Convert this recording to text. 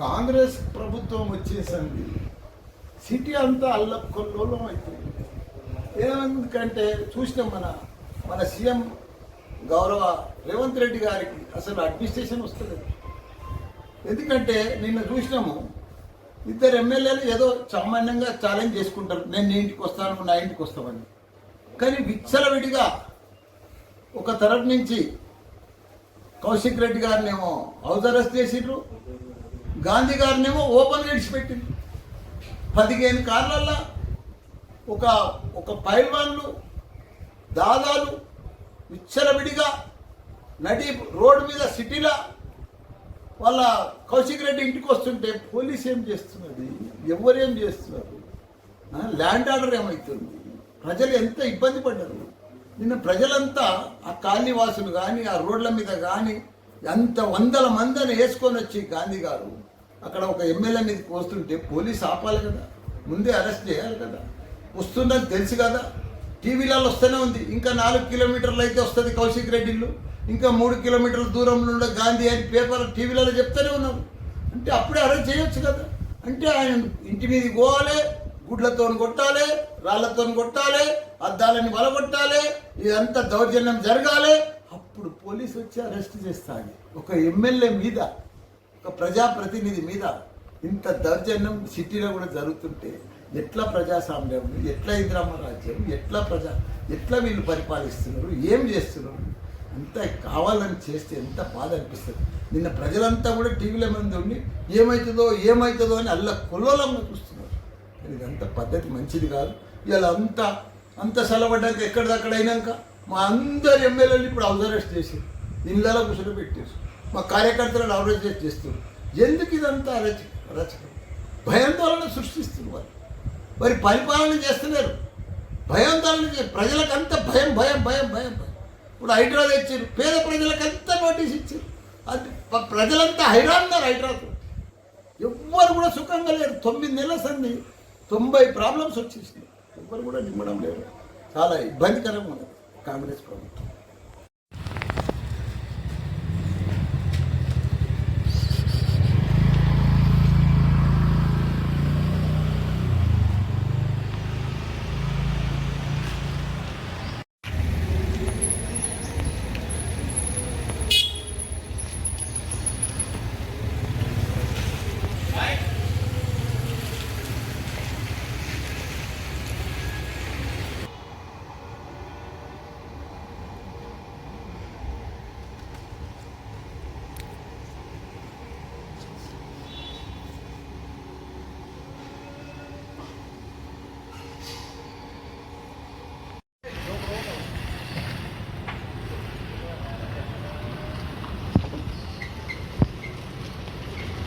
కాంగ్రెస్ ప్రభుత్వం వచ్చేసరికి సిటీ అంతా అల్లకొల్లోలం అయిపోయింది. ఎందుకంటే చూసినాం మన మన సీఎం గౌరవ రేవంత్ రెడ్డి గారికి అసలు అడ్మినిస్ట్రేషన్ వస్తలేదు. ఎందుకంటే నిన్న చూసినాము ఇద్దరు ఎమ్మెల్యేలు ఏదో సామాన్యంగా ఛాలెంజ్ చేసుకుంటారు. నేను నీ ఇంటికి వస్తాను నా ఇంటికి వస్తామని కానీ విచ్చలవిడిగా ఒక తరపు నుంచి కౌశిక్ రెడ్డి గారినేమో హౌస్ అరెస్ట్ చేసిండ్రు గాంధీ గారినేమో ఓపెన్ విడిచిపెట్టిండ్రు పదిహేను కార్లల్లో ఒక ఒక పైల్వాన్లు దాదాలు విచ్చలవిడిగా నడి రోడ్డు మీద సిటీలో వాళ్ళ కౌశిక్ రెడ్డి ఇంటికి వస్తుంటే పోలీస్ ఏం చేస్తున్నది? ఎవరేం చేస్తున్నారు? ల్యాండ్ ఆర్డర్ ఏమవుతుంది ప్రజలు ఎంత ఇబ్బంది పడ్డారు? నిన్న ప్రజలంతా ఆ కాలనీవాసులు కానీ ఆ రోడ్ల మీద కానీ ఎంత వందల మందిని వేసుకొని వచ్చి గాంధీ గారు అక్కడ ఒక ఎమ్మెల్యే మీదకి వస్తుంటే పోలీస్ ఆపాలి కదా ముందే అరెస్ట్ చేయాలి కదా వస్తుందని తెలుసు కదా టీవీలలో వస్తూనే ఉంది. ఇంకా నాలుగు కిలోమీటర్లు అయితే వస్తుంది కౌశిక్ రెడ్డి ఇల్లు ఇంకా మూడు కిలోమీటర్ల దూరంలో ఉండే గాంధీ అని పేపర్ టీవీలలో చెప్తూనే ఉన్నారు. అంటే అప్పుడే అరెస్ట్ చేయొచ్చు కదా. అంటే ఆయన ఇంటి మీదకి పోవాలి గుడ్లతో కొట్టాలి రాళ్ళతో కొట్టాలి అద్దాలని బలగొట్టాలి ఇదంతా దౌర్జన్యం జరగాలి. అప్పుడు పోలీసు వచ్చి అరెస్ట్ చేస్తాడు. ఒక ఎమ్మెల్యే మీద ఒక ప్రజాప్రతినిధి మీద ఇంత దౌర్జన్యం సిటీలో కూడా జరుగుతుంటే ఎట్లా ప్రజాస్వామ్యం ఎట్లా ఇంద్రామ రాజ్యం ఎట్లా ప్రజా ఎట్లా వీళ్ళు పరిపాలిస్తున్నారు ఏం చేస్తున్నారు? అంత కావాలని చేస్తే ఎంత బాధ అనిపిస్తుంది. నిన్న ప్రజలంతా కూడా టీవీల మీద ఉండి ఏమవుతుందో ఏమవుతుందో అని అల్ల కొల్లోలంగా చూస్తున్నారు. ఇదంతా పద్ధతి మంచిది కాదు. ఇలా అంత సెలవడ్డాక ఎక్కడిదక్కడ అయినాక మా అందరు ఎమ్మెల్యేలు ఇప్పుడు అవజరెస్ట్ చేసి ఇళ్ళలో కూర్చొని పెట్టేసి మా కార్యకర్తలను అరెస్ట్ చేస్తున్నారు ఎందుకు ఇదంతా రచ రచక భయాందోళన సృష్టిస్తుంది వారు మరి పరిపాలన చేస్తున్నారు భయాందోళన చే- అంత భయం భయం భయం భయం భయం. ఇప్పుడు హైడ్రా తెచ్చారు పేద ప్రజలకంతా నోటీస్ ఇచ్చారు అది ప్రజలంతా హైరాన్నారు హైడ్రాతో ఎవ్వరు కూడా సుఖంగా లేరు. తొమ్మిది నెలల సంది తొంభై ప్రాబ్లమ్స్ వచ్చేసినాయి. ఎవ్వరు కూడా నిమ్మడం లేదు. చాలా ఇబ్బందికరంగా ఉంది కాంగ్రెస్ ప్రభుత్వం.